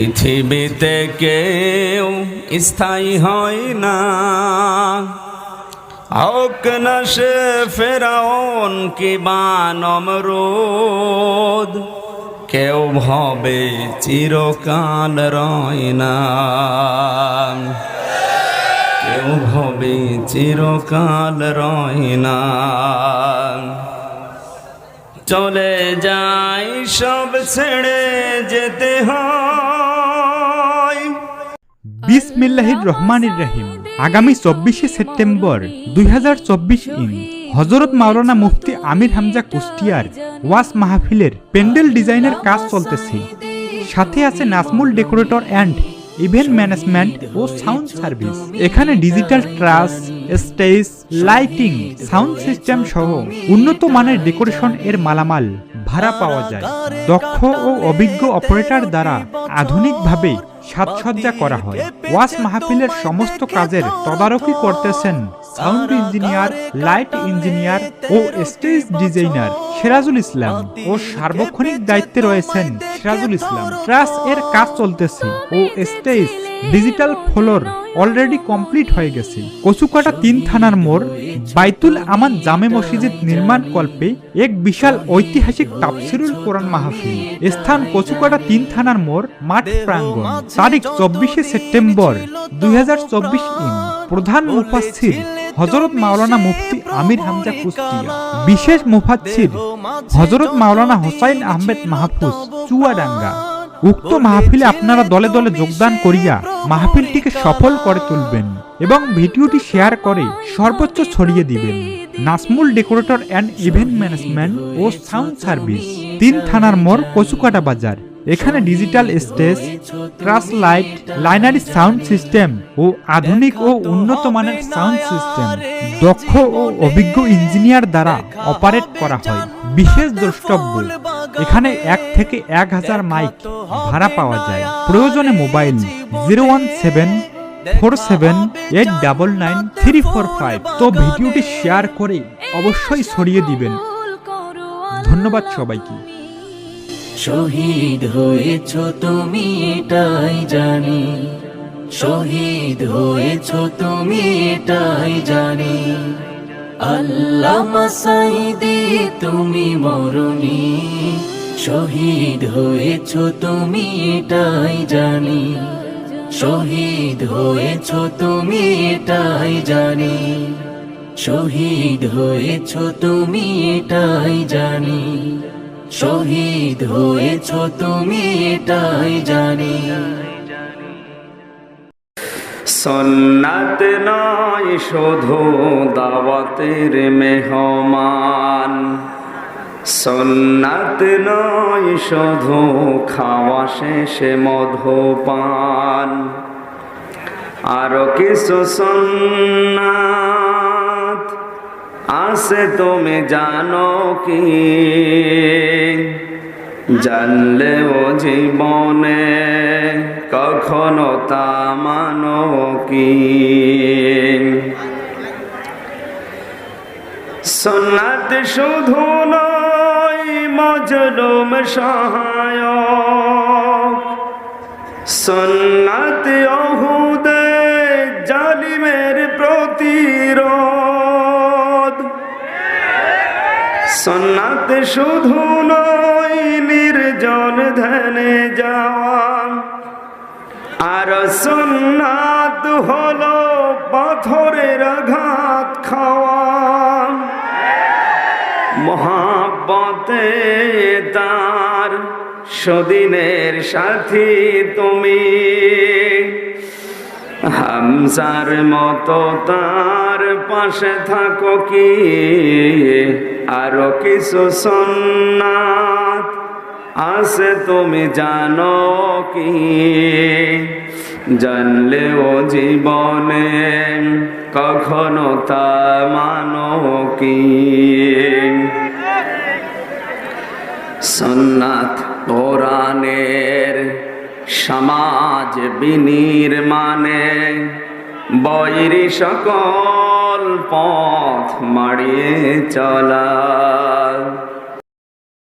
পৃথিবীতে কেউ স্থায়ী হয় না। হোক না সে ফেরাউন কি বা নমরুদ কেউ ভবে চিরকাল রয় না। কেউ ভবে চিরকাল রয় না। চলে যাই সব ছেড়ে যেতে হয়। বিসমিল্লাহির রহমানির রহিম। আগামী চব্বিশে সেপ্টেম্বর দুই ইন। হজরত মাওলানা মুফতি আমির হামজা কুষ্টিয়ার ওয়াস মাহফিলের প্যান্ডেল ডিজাইনের কাজ চলতেছে। সাথে আছে Nazmul decorator and event management O sound service. এখানে digital truss, stage, lighting, sound system সহ উন্নত মানের ডেকোরেশন এর মালামাল ভাড়া পাওয়া যায়। দক্ষ ও অভিজ্ঞ অপারেটর দ্বারা আধুনিকভাবে সাজসজ্জা করা হয়। ওয়াস মাহফিলের সমস্ত কাজের তদারকি করতেছেন সাউন্ড ইঞ্জিনিয়ার লাইট ইঞ্জিনিয়ার ও স্টেজ ডিজাইনার সিরাজুল ইসলাম ও সার্বক্ষণিক দায়িত্বে রয়েছেন সিরাজুল ইসলাম। ট্রাস এর কাজ চলতেছে ও stage digital floor already complete হয়ে গেছে। কচুকাটা তিন থানার মোড়, বাইতুল আমান জামে মসজিদ নির্মাণ কল্পে এক বিশাল ঐতিহাসিক তাফসিরুল কোরআন মাহফিল। স্থান কচুকাটা তিন থানার মোড়, মাঠ প্রাঙ্গণ। তারিখ চব্বিশে সেপ্টেম্বর দুই ইন প্রধান মুফাসির হজরত মাওলানা মুফতি আমির হামজা কুষ্টিয়া বিশেষ মুফাচ্ছির হজরত মাওলানা হোসাইন আহমেদ মাহফুজ, চুয়াডাঙ্গা। উক্ত মাহফিলে আপনারা দলে দলে যোগদান করিয়া মাহফিলটিকে সফল করে তুলবেন এবং ভিডিওটি শেয়ার করে সর্বোচ্চ ছড়িয়ে দিবেন। Nazmul decorator and event management O sound service, তিন থানার মোড় কচুকাটা বাজার। এখানে digital stage truss light, line array sound system ও আধুনিক ও উন্নত মানের সাউন্ড সিস্টেম দক্ষ ও অভিজ্ঞ ইঞ্জিনিয়ার দ্বারা অপারেট করা হয়। বিশেষ দ্রষ্টব্য এখানে এক থেকে এক হাজার মাইক ভাড়া পাওয়া যায়। প্রয়োজনে mobile zero one seven four seven eight double nine three four five. তো ভিডিওটি শেয়ার করে অবশ্যই ছড়িয়ে দিবেন। ধন্যবাদ সবাইকে। শহীদ হয়েছ তুমি, এটাই জানি। শহীদ হয়েছ তুমি, এটাই জানি। আল্লাহ মাসাইদি তুমি মরণি। শহীদ হয়েছ তুমি, এটাই জানি। শহীদ হয়েছ তুমি, এটাই জানি। শহীদ হয়েছ তুমি, এটাই জানি। শহীদ হয়েছ তুমি, এটাই জানি। সন্নাত নয় শুধু দাওয়াতের মেহমান। সন্নাত নয় শুধু খাওয়া শেষে মধুপান। আরও কিছু সন্নাত আছে, তুমি জানো কি? জানলেও জীবনে কখনো তা মানো কি? সন্ন্যাত শুধু নয়, মজলুম সহায়ক। সন্ন্যাত অহুদে জালিমের প্রতিরোধ। সন্ন্যাত শুধু নয় নির্জন ধ্যানে যাওয়া। আর সন্ন্যাত হলো পাথরের আঘাত খাওয়া। মহাব্বতে তার সদিনের সাথী তুমি। হামসার মতো তার পাশে থাকো কি? আরও কিছু সন্ন্যাত আছে তুমি জানো কি? জানলেও জীবনে কখনো তা মানো কি? সন্ন্যাত কোরআনের সমাজ বিনির্মাণে বৈরি সকল পথ মারিয়ে চলা।